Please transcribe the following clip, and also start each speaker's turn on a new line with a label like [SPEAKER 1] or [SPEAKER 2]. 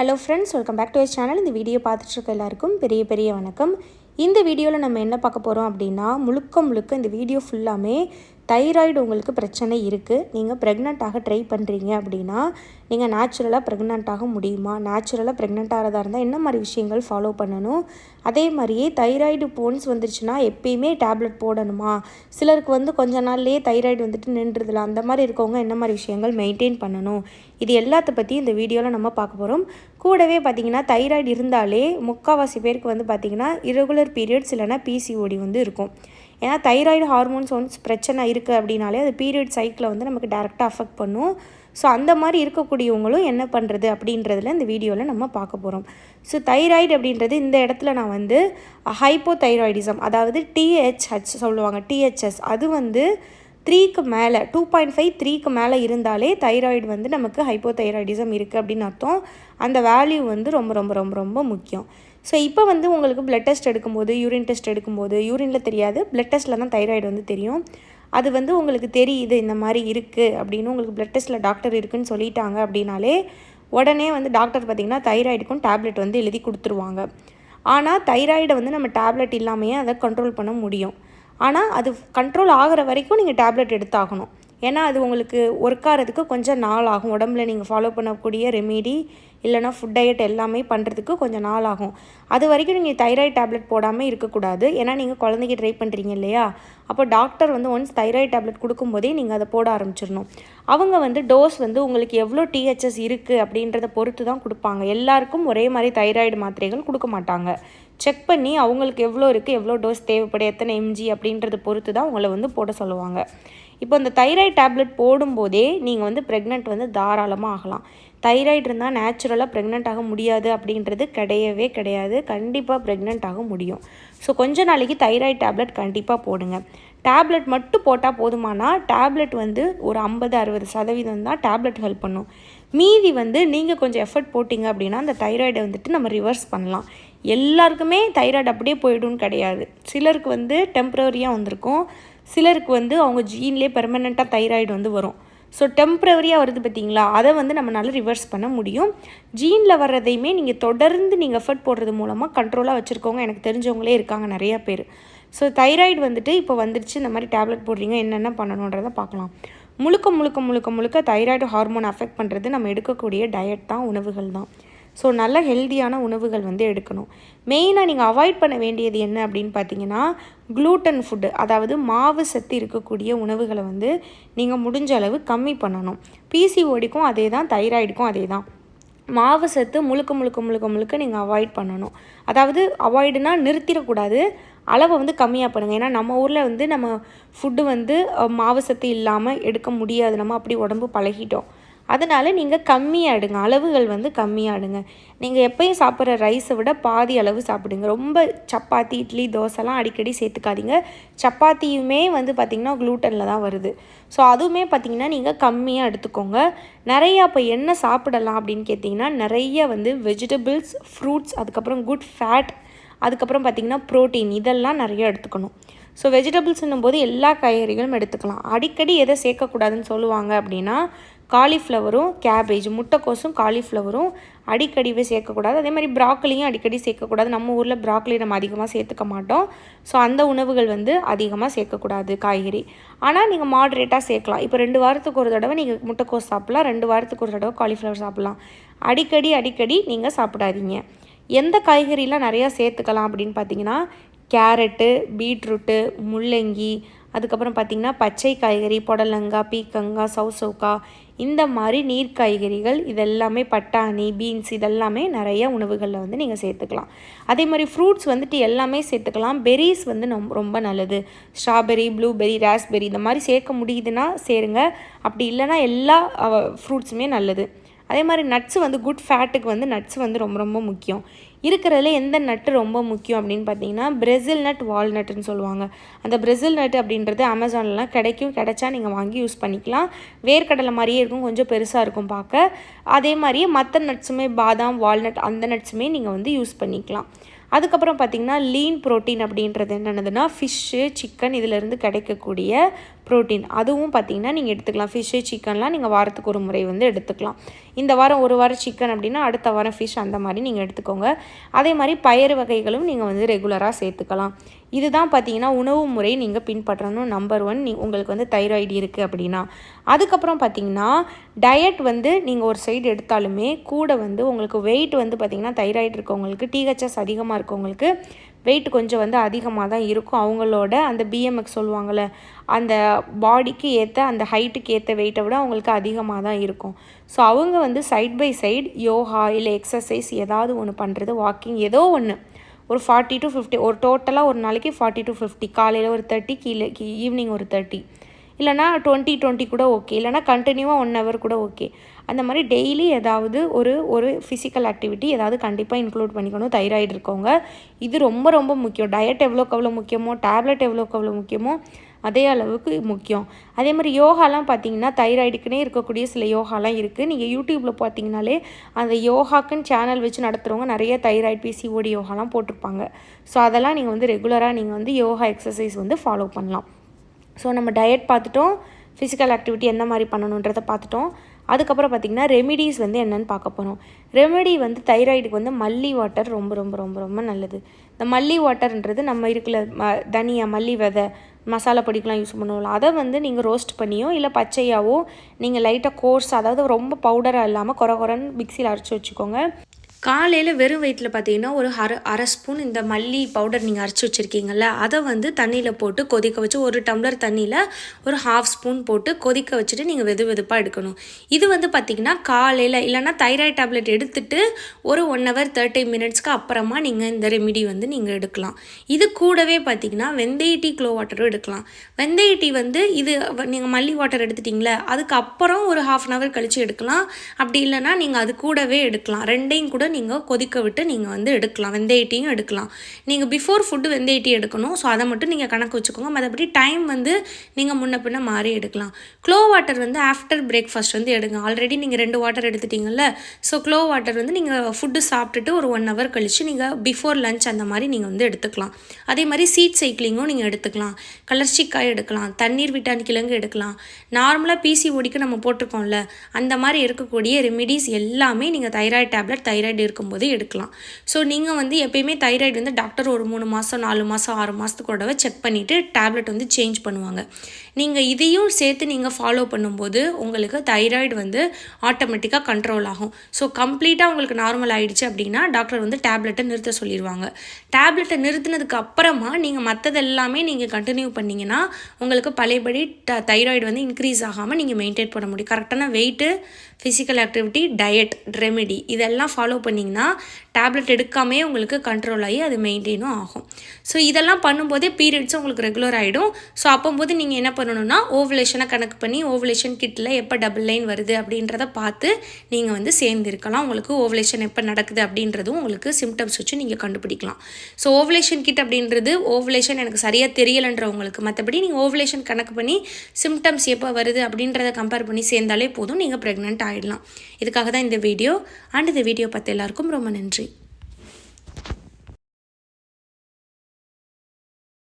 [SPEAKER 1] Hello friends welcome back to S channel இந்த video பார்த்துட்டு இருக்க எல்லாருக்கும் பெரிய பெரிய வணக்கம். இந்த வீடியோவில் நம்ம என்ன பார்க்க போகிறோம் அப்படின்னா முழுக்க முழுக்க இந்த வீடியோ ஃபுல்லாமே தைராய்டு உங்களுக்கு பிரச்சனை இருக்குது நீங்கள் ப்ரெக்னென்ட் ஆக ட்ரை பண்ணுறீங்க அப்படின்னா நீங்கள் நேச்சுரலாக ப்ரெக்னென்ட் ஆக முடியுமா? நேச்சுரலாக ப்ரெக்னென்ட் ஆகிறதா இருந்தால் என்ன மாதிரி விஷயங்கள் ஃபாலோ பண்ணணும்? அதே மாதிரியே தைராய்டு போன்ஸ் வந்துருச்சுன்னா எப்பயுமே டேப்லெட் போடணுமா? சிலருக்கு வந்து கொஞ்ச நாள்லேயே தைராய்டு வந்துட்டு நின்றுதில்ல அந்த மாதிரி இருக்கவங்க என்ன மாதிரி விஷயங்கள் மெயின்டைன் பண்ணணும்? இது எல்லாத்த பற்றி இந்த வீடியோவில் நம்ம பார்க்க போகிறோம் கூடவே பார்த்திங்கன்னா தைராய்டு இருந்தாலே முக்கால்வாசி பேருக்கு வந்து பார்த்திங்கன்னா இரகுலர் பீரியட்ஸ் இல்லைனா பிசிஓடி வந்து இருக்கும். ஏன்னா தைராய்டு ஹார்மோன்ஸ் ஒன்ஸ் பிரச்சனை இருக்குது அப்படின்னாலே அது பீரியட் சைக்கிளை வந்து நமக்கு டேரெக்டாக அஃபெக்ட் பண்ணும். ஸோ அந்த மாதிரி இருக்கக்கூடியவங்களும் என்ன பண்ணுறது அப்படின்றதுல இந்த வீடியோவில் நம்ம பார்க்க போகிறோம் ஸோ தைராய்டு அப்படின்றது இந்த இடத்துல நான் வந்து ஹைப்போ தைராய்டிசம் அதாவது டிஹெச்ஹெச் சொல்லுவாங்க. டிஹெச்எஸ் அது வந்து த்ரீக்கு மேலே டூ பாயிண்ட் ஃபைவ் த்ரீக்கு மேலே இருந்தாலே தைராய்டு வந்து நமக்கு ஹைப்போ தைராய்டிசம் இருக்குது அப்படின்னு அர்த்தம். அந்த வேல்யூ வந்து ரொம்ப ரொம்ப ரொம்ப ரொம்ப முக்கியம். ஸோ இப்போ வந்து உங்களுக்கு பிளட் டெஸ்ட் எடுக்கும்போது யூரின் டெஸ்ட் எடுக்கும்போது யூரினில் தெரியாது பிளட் டெஸ்ட்டில் தான் தைராய்டு வந்து தெரியும். அது வந்து உங்களுக்கு தெரியுது இந்த மாதிரி இருக்குது அப்படின்னு உங்களுக்கு பிளட் டெஸ்ட்டில் டாக்டர் இருக்குதுன்னு சொல்லிட்டாங்க அப்படின்னாலே உடனே வந்து டாக்டர் பார்த்திங்கன்னா தைராய்டுக்கும் டேப்லெட் வந்து எழுதி கொடுத்துருவாங்க. ஆனால் தைராய்டை வந்து நம்ம டேப்லெட் இல்லாமையே அதை கண்ட்ரோல் பண்ண முடியும். ஆனால் அது கண்ட்ரோல் ஆகிற வரைக்கும் நீங்கள் டேப்லெட் எடுத்தாகணும். ஏன்னா அது உங்களுக்கு ஒர்க் ஆகிறதுக்கு கொஞ்சம் நாள் ஆகும். உடம்புல நீங்கள் ஃபாலோ பண்ணக்கூடிய ரெமிடி இல்லைனா ஃபுட் டயட் எல்லாமே பண்ணுறதுக்கு கொஞ்சம் நாள் ஆகும். அது வரைக்கும் நீங்கள் தைராய்டு டேப்லெட் போடாமல் இருக்கக்கூடாது. ஏன்னா நீங்கள் குழந்தைக்கு ட்ரை பண்ணுறீங்க இல்லையா? அப்போ டாக்டர் வந்து ஒன்ஸ் தைராய்டு டேப்லெட் கொடுக்கும்போதே நீங்கள் அதை போட ஆரம்பிச்சிடணும். அவங்க வந்து டோஸ் வந்து உங்களுக்கு எவ்வளோ டிஹெச்எஸ் இருக்குது அப்படின்றத பொறுத்து தான் கொடுப்பாங்க. எல்லாருக்கும் ஒரே மாதிரி தைராய்டு மாத்திரைகள் கொடுக்க மாட்டாங்க. செக் பண்ணி அவங்களுக்கு எவ்வளோ இருக்குது எவ்வளோ டோஸ் தேவைப்படும் எத்தனை எம்ஜி அப்படின்றத பொறுத்து தான் உங்களை வந்து போட சொல்லுவாங்க. இப்போ இந்த தைராய்டு டேப்லெட் போடும்போதே நீங்கள் வந்து ப்ரெக்னென்ட் வந்து தாராளமாக ஆகலாம். தைராய்டு இருந்தால் நேச்சுரலாக ப்ரெக்னென்ட் ஆக முடியாது அப்படின்றது கிடையவே கிடையாது. கண்டிப்பாக ப்ரெக்னென்ட் ஆக முடியும். ஸோ கொஞ்ச நாளைக்கு தைராய்டு டேப்லெட் கண்டிப்பாக போடுங்க. டேப்லெட் மட்டும் போட்டால் போதுமானா டேப்லெட் வந்து ஒரு ஐம்பது அறுபது சதவீதம் தான் டேப்லெட் ஹெல்ப் பண்ணும். மீதி வந்து நீங்கள் கொஞ்சம் எஃபர்ட் போட்டிங்க அப்படின்னா அந்த தைராய்டை வந்துட்டு நம்ம ரிவர்ஸ் பண்ணலாம். எல்லாருக்குமே தைராய்டு அப்படியே போய்டும்னு கிடையாது. சிலருக்கு வந்து டெம்ப்ரவரியாக வந்திருக்கும். சிலருக்கு வந்து அவங்க ஜீன்லேயே பெர்மனெண்ட்டாக தைராய்டு வந்து வரும். ஸோ டெம்ப்ரவரியாக வருது பார்த்தீங்களா? அதை வந்து நம்மளால் ரிவர்ஸ் பண்ண முடியும். ஜீனில் வர்றதையுமே நீங்கள் தொடர்ந்து நீங்கள் எஃபர்ட் போடுறது மூலமாக கண்ட்ரோலாக வச்சுருக்கவங்க எனக்கு தெரிஞ்சவங்களே இருக்காங்க நிறையா பேர். ஸோ தைராய்டு வந்துட்டு இப்போ வந்துடுச்சு இந்த மாதிரி டேப்லெட் போடுறீங்க என்னென்ன பண்ணணுன்றதை பார்க்கலாம். முழுக்க முழுக்க முழுக்க முழுக்க தைராய்டு ஹார்மோன் அஃபெக்ட் பண்ணுறது நம்ம எடுக்கக்கூடிய டயட் தான் உணவுகள் தான். ஸோ நல்ல ஹெல்த்தியான உணவுகள் வந்து எடுக்கணும். மெயினாக நீங்கள் அவாய்ட் பண்ண வேண்டியது என்ன அப்படின்னு பார்த்தீங்கன்னா க்ளூட்டன் ஃபுட்டு அதாவது மாவு சத்து இருக்கக்கூடிய உணவுகளை வந்து நீங்கள் முடிஞ்ச அளவு கம்மி பண்ணணும். பிசிஓடிக்கும் அதே தான் தைராய்டுக்கும் அதே தான் மாவு சத்து முழுக்க முழுக்க முழுக்க முழுக்க நீங்கள் அவாய்ட் பண்ணணும். அதாவது அவாய்டுனா நிறுத்திடக்கூடாது. அளவை வந்து கம்மியாக பண்ணுங்கள் ஏன்னா நம்ம ஊரில் வந்து நம்ம ஃபுட்டு வந்து மாவு சத்து இல்லாமல் எடுக்க முடியாது. நம்ம அப்படி உடம்பு பழகிட்டோம். அதனால் நீங்கள் கம்மியாக எடுங்க அளவுகள் வந்து கம்மியாக எடுங்க நீங்கள் எப்பயும் சாப்பிட்ற ரைஸை விட பாதி அளவு சாப்பிடுங்க. ரொம்ப சப்பாத்தி இட்லி தோசைலாம் அடிக்கடி சேர்த்துக்காதீங்க. சப்பாத்தியுமே வந்து பார்த்திங்கன்னா க்ளூட்டனில் தான் வருது. ஸோ அதுவுமே பார்த்திங்கன்னா நீங்கள் கம்மியாக எடுத்துக்கோங்க. நிறையா இப்போ என்ன சாப்பிடலாம் அப்படின்னு கேட்டிங்கன்னா நிறைய வந்து வெஜிடபிள்ஸ் ஃப்ரூட்ஸ் அதுக்கப்புறம் குட் ஃபேட் அதுக்கப்புறம் பார்த்திங்கன்னா ப்ரோட்டீன் இதெல்லாம் நிறைய எடுத்துக்கணும். ஸோ வெஜிடபிள்ஸ்ன்னும் போது எல்லா காய்கறிகளும் எடுத்துக்கலாம். அடிக்கடி எதை சேர்க்கக்கூடாதுன்னு சொல்லுவாங்க அப்படின்னா காலிஃப்ளவரும் கேபேஜ் முட்டைக்கோஸும் காலிஃப்ளவரும் அடிக்கடிவே சேர்க்கக்கூடாது. அதே மாதிரி ப்ராக்கலியும் அடிக்கடி சேர்க்கக்கூடாது. நம்ம ஊரில் ப்ராக்கலி நம்ம அதிகமாக சேர்த்துக்க மாட்டோம். ஸோ அந்த உணவுகள் வந்து அதிகமாக சேர்க்கக்கூடாது காய்கறி. ஆனால் நீங்கள் மாட்ரேட்டாக சேர்க்கலாம். இப்போ ரெண்டு வாரத்துக்கு ஒரு தடவை நீங்கள் முட்டைக்கோஸ் சாப்பிட்லாம். ரெண்டு வாரத்துக்கு ஒரு தடவை காலிஃப்ளவர் சாப்பிட்லாம். அடிக்கடி அடிக்கடி நீங்கள் சாப்பிடாதீங்க. எந்த காய்கறிலாம் நிறையா சேர்த்துக்கலாம் அப்படின்னு பார்த்தீங்கன்னா கேரட்டு பீட்ரூட்டு முள்ளங்கி அதுக்கப்புறம் பார்த்திங்கன்னா பச்சை காய்கறி புடலங்காய் பீக்கங்காய் சவுசவுக்கா இந்த மாதிரி நீர் காய்கறிகள் இதெல்லாமே பட்டாணி பீன்ஸ் இதெல்லாமே நிறைய உணவுகளில் வந்து நீங்கள் சேர்த்துக்கலாம். அதே மாதிரி ஃப்ரூட்ஸ் வந்துட்டு எல்லாமே சேர்த்துக்கலாம். பெரிஸ் வந்து நம் ரொம்ப நல்லது. ஸ்ட்ராபெரி ப்ளூபெரி ராஸ்பெரி இந்த மாதிரி சேர்க்க முடியுதுன்னா சேருங்க. அப்படி இல்லைனா எல்லா ஃப்ரூட்ஸுமே நல்லது. அதே மாதிரி நட்ஸ் வந்து குட் ஃபேட்டுக்கு வந்து நட்ஸ் வந்து ரொம்ப ரொம்ப முக்கியம். இருக்கிறதுல எந்த நட்டு ரொம்ப முக்கியம் அப்படின்னு பார்த்தீங்கன்னா பிரேசில் நட் வால்நட்டுன்னு சொல்லுவாங்க. அந்த பிரேசில் நட் அப்படின்றது அமேசான்லாம் கிடைக்கும். கிடைச்சா நீங்கள் வாங்கி யூஸ் பண்ணிக்கலாம். வேர்க்கடலை மாதிரியே இருக்கும். கொஞ்சம் பெருசாக இருக்கும் பார்க்க. அதே மாதிரியே மற்ற நட்ஸுமே பாதாம் வால்நட் அந்த நட்ஸுமே நீங்கள் வந்து யூஸ் பண்ணிக்கலாம். அதுக்கப்புறம் பார்த்திங்கன்னா லீன் ப்ரோட்டீன் அப்படின்றது என்னென்னதுன்னா ஃபிஷ்ஷு சிக்கன் இதிலேருந்து கிடைக்கக்கூடிய ப்ரோட்டீன் அதுவும் பார்த்தீங்கன்னா நீங்கள் எடுத்துக்கலாம். ஃபிஷ்ஷு சிக்கன்லாம் நீங்கள் வாரத்துக்கு ஒரு முறை வந்து எடுத்துக்கலாம். இந்த வாரம் ஒரு வாரம் சிக்கன் அப்படின்னா அடுத்த வாரம் ஃபிஷ் அந்த மாதிரி நீங்கள் எடுத்துக்கோங்க. அதே மாதிரி பயறு வகைகளும் நீங்கள் வந்து ரெகுலராக சேர்த்துக்கலாம். இதுதான் பார்த்தீங்கன்னா உணவு முறை நீங்கள் பின்பற்றணும். நம்பர் ஒன் நீ உங்களுக்கு வந்து தைராய்டு இருக்குது அப்படின்னா. அதுக்கப்புறம் பார்த்தீங்கன்னா டயட் வந்து நீங்கள் ஒரு சைடு எடுத்தாலுமே கூட வந்து உங்களுக்கு வெயிட் வந்து பார்த்திங்கன்னா தைராய்டு இருக்கவங்களுக்கு டிஹெச்எஸ் அதிகமாக இருக்கவங்களுக்கு வெயிட் கொஞ்சம் வந்து அதிகமாக தான் இருக்கும். அவங்களோட அந்த பிஎம்எக்ஸ் சொல்லுவாங்கள்ல அந்த பாடிக்கு ஏற்ற அந்த ஹைட்டுக்கு ஏற்ற வெயிட்டை விட அவங்களுக்கு அதிகமாக தான் இருக்கும். ஸோ அவங்க வந்து சைட் பை சைடு யோகா இல்லை எக்ஸசைஸ் ஏதாவது ஒன்று பண்ணுறது வாக்கிங் ஏதோ ஒன்று ஒரு ஃபார்ட்டி டு ஃபிஃப்டி ஒரு டோட்டலாக ஒரு நாளைக்கு ஃபார்ட்டி டு ஃபிஃப்டி காலையில் ஒரு தேர்ட்டி கீழே ஈவினிங் ஒரு தேர்ட்டி இல்லைனா டுவெண்ட்டி டுவெண்ட்டி கூட ஓகே இல்லைனா கண்டினியூவாக ஒன் ஹவர் கூட ஓகே அந்த மாதிரி டெய்லி ஏதாவது ஒரு ஒரு ஃபிசிக்கல் ஆக்டிவிட்டி ஏதாவது கண்டிப்பாக இன்க்ளூட் பண்ணிக்கணும். தைராய்டு இருக்கவங்க இது ரொம்ப ரொம்ப முக்கியம். டயட் எவ்வளோக்கு எவ்வளோ முக்கியமோ டேப்லெட் எவ்வளோக்கு எவ்வளோ முக்கியமோ அதே அளவுக்கு முக்கியம். அதே மாதிரி யோகாலாம் பார்த்தீங்கன்னா தைராய்டுக்குனே இருக்கக்கூடிய சில யோகாலாம் இருக்குது நீங்கள் யூடியூப்பில் பார்த்தீங்கனாலே அந்த யோகாக்குன்னு சேனல் வச்சு நடத்துகிறவங்க நிறைய தைராய்டு பிசிஓடி யோகாலாம் போட்டிருப்பாங்க. ஸோ அதெல்லாம் நீங்கள் வந்து ரெகுலராக நீங்கள் வந்து யோகா எக்ஸசைஸ் வந்து ஃபாலோ பண்ணலாம். ஸோ நம்ம டயட் பார்த்துட்டோம். ஃபிசிக்கல் ஆக்டிவிட்டி எந்த மாதிரி பண்ணணுன்றதை பார்த்துட்டோம். அதுக்கப்புறம் பார்த்திங்கன்னா ரெமிடிஸ் வந்து என்னென்னு பார்க்க போகிறோம் ரெமெடி வந்து தைராய்டுக்கு வந்து மல்லி வாட்டர் ரொம்ப ரொம்ப ரொம்ப ரொம்ப நல்லது. இந்த மல்லி வாட்டர்ன்றது நம்ம இருக்கிற ம தனியா மல்லி விதை மசாலா பொடிக்கெலாம் யூஸ் பண்ணுவோம்ல அதை வந்து நீங்கள் ரோஸ்ட் பண்ணியோ இல்லை பச்சையாவோ நீங்கள் லைட்டாக கோர்ஸ் அதாவது ரொம்ப பவுடராக இல்லாமல் குறை குறைன்னு மிக்சியில் அரைச்சி வச்சுக்கோங்க. காலையில் வெறும் வயிற்றில் பார்த்தீங்கன்னா ஒரு அரை அரை ஸ்பூன் இந்த மல்லி பவுடர் நீங்கள் அரைச்சி வச்சுருக்கீங்கல்ல அதை வந்து தண்ணியில் போட்டு கொதிக்க வச்சு ஒரு டம்ளர் தண்ணியில் ஒரு ஹாஃப் ஸ்பூன் போட்டு கொதிக்க வச்சுட்டு நீங்கள் வெது வெதுப்பாக எடுக்கணும். இது வந்து பார்த்திங்கன்னா காலையில் இல்லைனா தைராய்டு டேப்லெட் எடுத்துகிட்டு ஒரு ஒன் ஹவர் தேர்ட்டி மினிட்ஸ்க்கு அப்புறமா நீங்கள் இந்த ரெமிடி வந்து நீங்கள் எடுக்கலாம். இது கூடவே பார்த்திங்கன்னா வெந்தய டீ க்ளோ வாட்டரும் எடுக்கலாம். வெந்தய டீ வந்து இது நீங்கள் மல்லி வாட்டர் எடுத்துட்டிங்களே அதுக்கப்புறம் ஒரு ஹாஃப் அன் ஹவர் கழித்து எடுக்கலாம். அப்படி இல்லைனா நீங்கள் அது கூடவே எடுக்கலாம். ரெண்டையும் கூட நீங்கள் கொதிக்க விட்டு நீங்கள் வந்து எடுக்கலாம். வெந்தயட்டியும் எடுக்கலாம். நீங்கள் பிஃபோர் ஃபுட்டு வெந்தயட்டி எடுக்கணும். ஸோ அதை மட்டும் நீங்கள் கணக்கு வச்சுக்கோங்க. மற்றபடி டைம் வந்து நீங்கள் முன்ன பின்ன மாறி எடுக்கலாம். க்ளோ வாட்டர் வந்து ஆஃப்டர் பிரேக்ஃபாஸ்ட் வந்து எடுங்க. ஆல்ரெடி நீங்கள் ரெண்டு வாட்டர் எடுத்துட்டீங்கல்ல? ஸோ க்ளோ வாட்டர் வந்து நீங்கள் ஃபுட்டு சாப்பிட்டுட்டு ஒரு ஒன் ஹவர் கழித்து நீங்கள் பிஃபோர் லஞ்ச் அந்த மாதிரி நீங்கள் வந்து எடுத்துக்கலாம். அதே மாதிரி சீட் சைக்கிளிங்கும் நீங்கள் எடுத்துக்கலாம். கலர்ச்சிக்காய் எடுக்கலாம். தண்ணீர் விட்டான் கிழங்கு எடுக்கலாம். நார்மலாக பிசி ஒடிக்கு நம்ம போட்டிருக்கோம்ல? அந்த மாதிரி இருக்கக்கூடிய ரெமிடிஸ் எல்லாமே நீங்கள் தைராய்டு டேப்லெட் தைராய்டு தைராய்டு இருக்கும்போது எடுக்கலாம். ஸோ நீங்கள் வந்து எப்பயுமே தைராய்டு வந்து டாக்டர் ஒரு மூணு மாதம் நாலு மாதம் ஆறு மாதத்துக்கு கூடவே செக் பண்ணிவிட்டு டேப்லெட் வந்து சேஞ்ச் பண்ணுவாங்க. நீங்கள் இதையும் சேர்த்து நீங்கள் ஃபாலோ பண்ணும்போது உங்களுக்கு தைராய்டு வந்து ஆட்டோமேட்டிக்காக கண்ட்ரோல் ஆகும். ஸோ கம்ப்ளீட்டாக உங்களுக்கு நார்மல் ஆகிடுச்சு அப்படின்னா டாக்டர் வந்து டேப்லெட்டை நிறுத்த சொல்லிடுவாங்க டேப்லெட்டை நிறுத்தினதுக்கு அப்புறமா நீங்கள் மற்றது எல்லாமே நீங்கள் கண்டினியூ பண்ணிங்கன்னா உங்களுக்கு பழையபடி ட தைராய்டு வந்து இன்க்ரீஸ் ஆகாமல் நீங்கள் மெயின்டைன் பண்ண முடியும். கரெக்டான weight physical activity diet remedy இதெல்லாம் ஃபாலோ பண்ணிங்கன்னா டேப்லெட் எடுக்காமே உங்களுக்கு கண்ட்ரோல் ஆகி அது மெயின்டைனும் ஆகும். ஸோ இதெல்லாம் பண்ணும்போதே பீரியட்ஸும் உங்களுக்கு ரெகுலர் ஆகிடும் ஸோ அப்போம்போது நீங்கள் என்ன பண்ணணும்னா ஓவலேஷனை கணக்கு பண்ணி ஓவலேஷன் கிட்டில் எப்போ டபுள் லைன் வருது அப்படின்றத பார்த்து நீங்கள் வந்து சேர்ந்துருக்கலாம். உங்களுக்கு ஓவலேஷன் எப்போ நடக்குது அப்படின்றதும் உங்களுக்கு சிம்டம்ஸ் வச்சு நீங்கள் கண்டுபிடிக்கலாம். ஸோ ஓவலேஷன் கிட் அப்படின்றது ஓவலேஷன் எனக்கு சரியாக தெரியலைன்றவங்களுக்கு மற்றபடி நீங்கள் ஓவலேஷன் கணக்கு பண்ணி சிம்டம்ஸ் எப்போ வருது அப்படின்றத கம்பேர் பண்ணி சேர்ந்தாலே போதும். நீங்கள் ப்ரெக்னென்ட் ஆகிடலாம் இதுக்காக தான் இந்த வீடியோ அண்ட் இந்த வீடியோ பார்த்து எல்லாருக்கும் ரொம்ப நன்றி.